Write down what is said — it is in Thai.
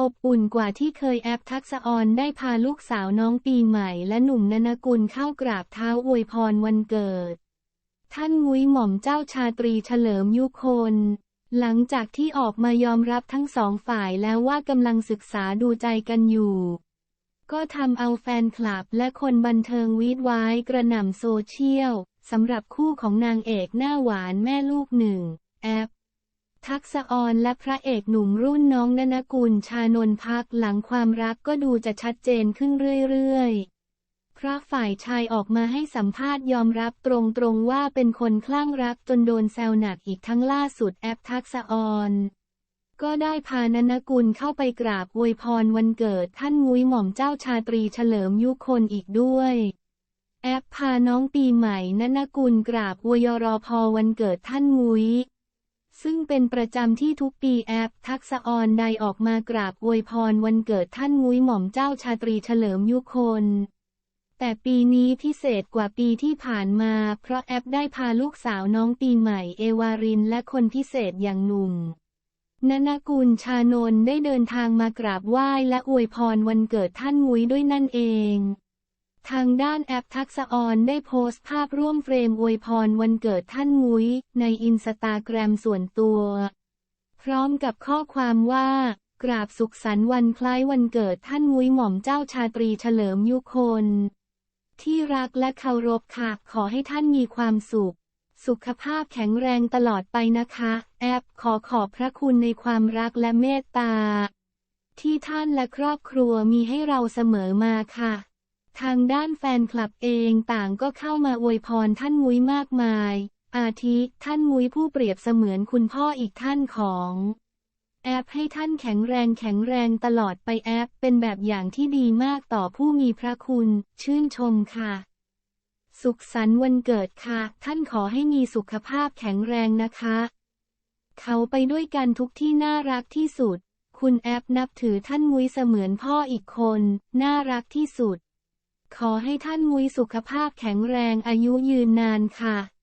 อบอุ่นกว่าที่เคยแอปทักษะออนได้พาลูกสาวน้องปีใหม่ และหนุ่มนนกุลเข้ากราบเท้าอวยพรวันเกิด ท่านงุ้ยหม่อมเจ้าชาตรีเฉลิมยุคน หลังจากที่ออกมายอมรับทั้งสองฝ่ายแล้วว่ากำลังศึกษาดูใจกันอยู่ ก็ทำเอาแฟนคลับและคนบันเทิงวีดไว้กระหน่ำโซเชียลสำหรับคู่ของนางเอกหน้าหวานแม่ลูกหนึ่ง แอป ทักษะออนและพระเอกหนุ่มรุ่นน้องนนกุลชานนพักหลังความรักก็ดูจะชัดเจนขึ้นเรื่อยๆเพราะฝ่ายชายออกมาให้สัมภาษณ์ยอมรับตรงๆว่าเป็นคนคลั่งรักจนโดนแซวหนักอีกทั้งล่าสุดแอปทักษะออนก็ได้พานนกุลเข้าไปกราบอวยพรวันเกิดท่านงุ้ยหม่อมเจ้าชาตรีเฉลิมยุคนอีกด้วย แอปพาน้องปีใหม่นนกุลกราบอวยรอพอวันเกิดท่านงุ้ย ซึ่งเป็นประจำที่ทุกปีแอปทักษออนใดออกมากราบอวยพรวันเกิดท่านงุ้ยหม่อมเจ้าชาตรีเฉลิมยุคน แต่ปีนี้พิเศษกว่าปีที่ผ่านมา เพราะแอปได้พาลูกสาวน้องปีใหม่เอวารินและคนพิเศษอย่างหนุ่มนนกุลชานนได้เดินทางมากราบไหว้และอวยพรวันเกิดท่านงุ้ยด้วยนั่นเอง ทางด้านแอปทักษออนได้โพสต์ภาพร่วมเฟรมอวยพรวันเกิดท่านงุ้ย ในอินสตาแกรมส่วนตัว พร้อมกับข้อความว่า กราบสุขสันต์วันคล้ายวันเกิดท่านงุ้ยหม่อมเจ้าชาตรีเฉลิมยุคน ที่รักและเคารพค่ะ ขอให้ท่านมีความสุข สุขภาพแข็งแรงตลอดไปนะคะ แอปขอขอบพระคุณในความรักและเมตตา ที่ท่านและครอบครัวมีให้เราเสมอมาค่ะ ทางด้านแฟนคลับเองต่างก็เข้ามาอวยพรท่านมุ้ยมากมาย อาทิท่านมุ้ยผู้เปรียบเสมือนคุณพ่ออีกท่านของแอปให้ท่านแข็งแรงแข็งแรงตลอดไปแอปเป็นแบบอย่างที่ดีมากต่อผู้มีพระคุณ ชื่นชมค่ะ สุขสันต์วันเกิดค่ะ ท่านขอให้มีสุขภาพแข็งแรงนะคะ เขาไปด้วยกันทุกที่น่ารักที่สุด คุณแอปนับถือท่านมุ้ยเสมือนพ่ออีกคน น่ารักที่สุด ขอให้ท่านมุ้ยสุขภาพแข็งแรงอายุยืนนานค่ะ